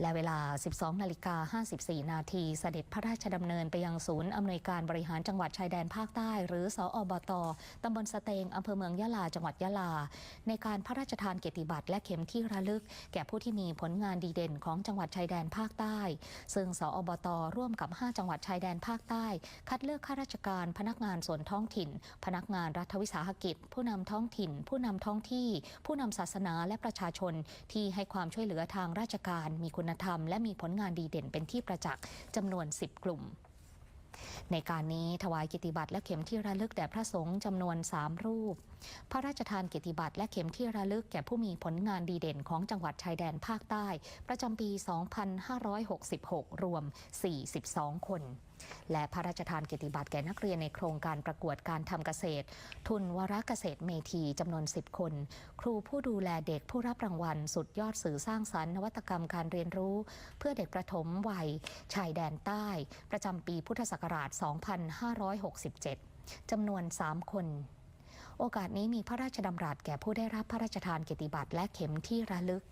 และเวลา 12 นาฬิกา 54 นาทีเสด็จพระราชดำเนินไปยังศูนย์อำนวยการบริหารจังหวัดชายแดนภาคใต้ หรือสอบตตำบลสเตงอำเภอเมืองยะลา จังหวัดยะลา ในการพระราชทานเกียรติบัตรและเข็มที่ระลึก แก่ผู้ที่มีผลงานดีเด่นของจังหวัดชายแดนภาคใต้ ซึ่งสอบตร่วมกับ 5 จังหวัดชายแดนภาคใต้ คัดเลือกข้าราชการ พนักงานส่วนท้องถิ่น พนักงานรัฐวิสาหกิจ ผู้นำท้องถิ่น ผู้นำท้องที่ ผู้นำศาสนาและประชาชนที่ให้ความช่วยเหลือทางราชการมีคุณธรรม และมีผลงานดีเด่นเป็นที่ประจักษ์จำนวน 10 กลุ่มในการนี้ถวายเกียรติบัตรและเข็มที่ระลึกแด่พระสงฆ์จำนวน3รูป พระราชทานเกียรติบัตรและเข็มที่ระลึกแก่ผู้มีผลงานดีเด่นของจังหวัดชายแดนภาคใต้ ประจำปี 2566 รวม 42 คน และพระราชทานเกียรติบัตรแก่นักเรียนในโครงการประกวดการทำเกษตร ทุนวรเกษตรเมธีจำนวน 10 คน ครูผู้ดูแลเด็กผู้รับรางวัล สุดยอดสื่อสร้างสรรค์นวัตกรรมการเรียนรู้ เพื่อเด็กประถมวัย ชายแดนใต้ ประจำปีพุทธศักราช 2567จำนวน 3 คนโอกาสนี้มีพระราชดำรัสแก่ผู้ได้รับพระราชทานเกียรติบัตรและเข็มที่ระลึก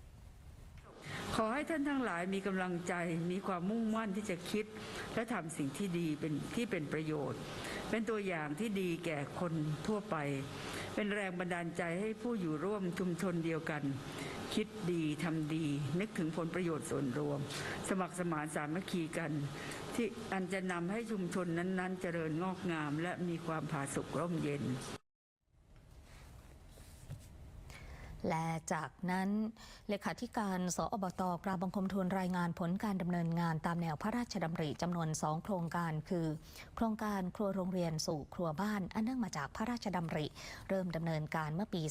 ขอให้ท่านทั้งหลายมีกำลังใจมีความมุ่งมั่นที่จะคิด และทำสิ่งที่ดีเป็นที่เป็นประโยชน์ เป็นตัวอย่างที่ดีแก่คนทั่วไป เป็นแรงบันดาลใจให้ผู้อยู่ร่วมชุมชนเดียวกัน คิดดีทำดี นึกถึงผลประโยชน์ส่วนรวม สมัครสมานสามัคคีกัน ที่อันจะนำให้ชุมชนนั้น ๆ เจริญงอกงาม และมีความผาสุกร่มเย็น และจากนั้นเลขาธิการสอบตกราบบังคมทูลรายงานผลการดำเนินงานตามแนวพระราชดำริจำนวน 2 โครงการ คือ โครงการครัวโรงเรียนสู่ครัวบ้าน อันเนื่องมาจากพระราชดำริ เริ่มดำเนินการเมื่อปี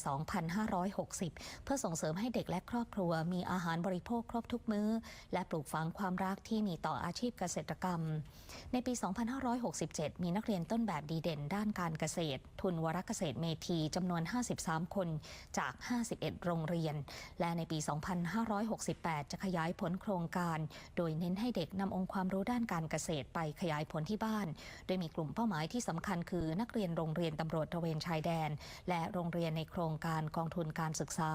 2560 เพื่อส่งเสริมให้เด็กและครอบครัว มีอาหารบริโภคครบทุกมื้อ และปลูกฝังความรักที่มีต่ออาชีพเกษตรกรรม ในปี 2567 มีนักเรียนต้นแบบดีเด่นด้านการเกษตร ทุนวรเกษตรเมธีจำนวน 53 คนจาก 51โรงเรียน และในปี 2568 จะขยายผลโครงการ โดยเน้นให้เด็กนำองค์ความรู้ด้านการเกษตรไปขยายผลที่บ้าน โดยมีกลุ่มเป้าหมายที่สำคัญคือนักเรียนโรงเรียนตำรวจตระเวนชายแดน และโรงเรียนในโครงการกองทุนการศึกษา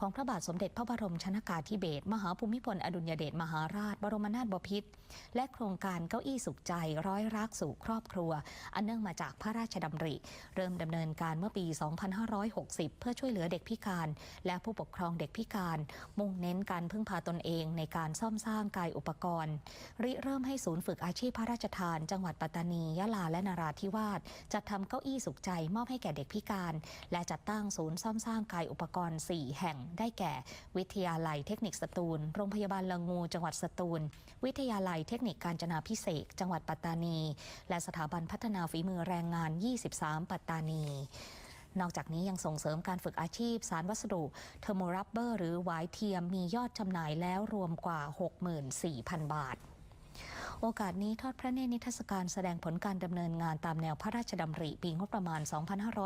ของพระบาทสมเด็จพระบรมชนากาธิเบศรมหาภูมิพลอดุลยเดชมหาราช บรมนาถบพิตรและโครงการเก้าอี้สุขใจร้อยรักสู่ครอบครัว อันเนื่องมาจากพระราชดำริ เริ่มดำเนินการเมื่อปี 2560 เพื่อช่วยเหลือเด็กพิการและผู้ปกครองเด็กพิการ มุ่งเน้นการพึ่งพาตนเองในการซ่อมสร้างกายอุปกรณ์ ริเริ่มให้ศูนย์ฝึกอาชีพพระราชทาน จังหวัดปัตตานี ยะลา และนราธิวาสจัดทำเก้าอี้สุขใจมอบให้แก่เด็กพิการ และจัดตั้งศูนย์ซ่อมสร้างกายอุปกรณ์ 4 แห่ง ได้แก่ วิทยาลัยเทคนิคสตูล โรงพยาบาลละงู จังหวัดสตูล วิทยาลัยเทคนิคการจนาพิเศษ จังหวัดปัตตานี และสถาบันพัฒนาฝีมือแรงงาน 23 ปัตตานี นอกจากนี้ยังส่งเสริมการฝึกอาชีพ สารวัสดุเทอร์โมรับเบอร์หรือหวายเทียมมียอดจำหน่ายแล้วรวมกว่า 64,000 บาทโอกาสนี้ทอดพระเนตรนิทรรศการแสดงผลการดำเนินงานตามแนวพระราชดำริปีงบประมาณ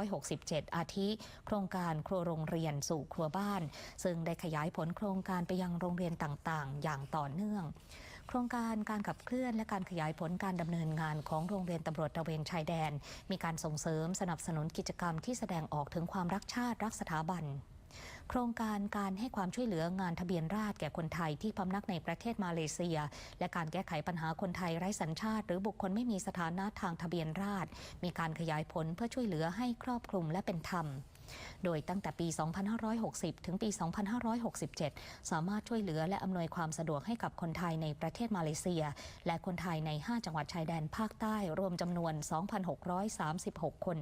2567 อาทิ โครงการครัวโรงเรียนสู่ครัวบ้าน ซึ่งได้ขยายผลโครงการไปยังโรงเรียนต่างๆ อย่างต่อเนื่อง โครงการการขับเคลื่อนและการขยายผลการดำเนินงานของโรงเรียนตำรวจตระเวนชายแดน มีการส่งเสริมสนับสนุนกิจกรรมที่แสดงออกถึงความรักชาติรักสถาบันโครงการการให้ความช่วยเหลืองานทะเบียนราษฎรแก่คนไทยที่พำนักในประเทศมาเลเซีย และการแก้ไขปัญหาคนไทยไร้สัญชาติ หรือบุคคลไม่มีสถานะทางทะเบียนราษฎรมีการขยายผลเพื่อช่วยเหลือให้ครอบคลุมและเป็นธรรม โดยตั้งแต่ปี 2560 ถึงปี 2567 สามารถช่วยเหลือและอำนวยความสะดวกให้กับคนไทยในประเทศมาเลเซีย และคนไทยใน 5 จังหวัดชายแดนภาคใต้รวมจำนวน 2,636 คน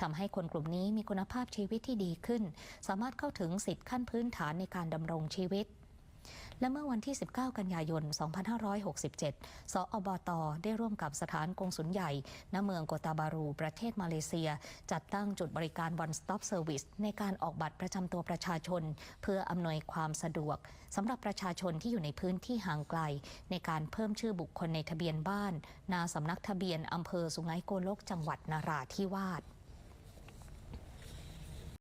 ทำให้คนกลุ่มนี้มีคุณภาพชีวิตที่ดีขึ้น สามารถเข้าถึงสิทธิขั้นพื้นฐานในการดำรงชีวิต และเมื่อวันที่ 19 กันยายน 2567 สอบต ได้ร่วมกับสถานกงสุลใหญ่ ณ เมืองโกตาบารู ประเทศมาเลเซีย จัดตั้งจุดบริการ One Stop Service ในการออกบัตรประจำตัวประชาชน เพื่ออำนวยความสะดวกสำหรับประชาชนที่อยู่ในพื้นที่ห่างไกล ในการเพิ่มชื่อบุคคลในทะเบียนบ้าน นาสำนักทะเบียนอำเภอสุไหงโกลกจังหวัดนราธิวาส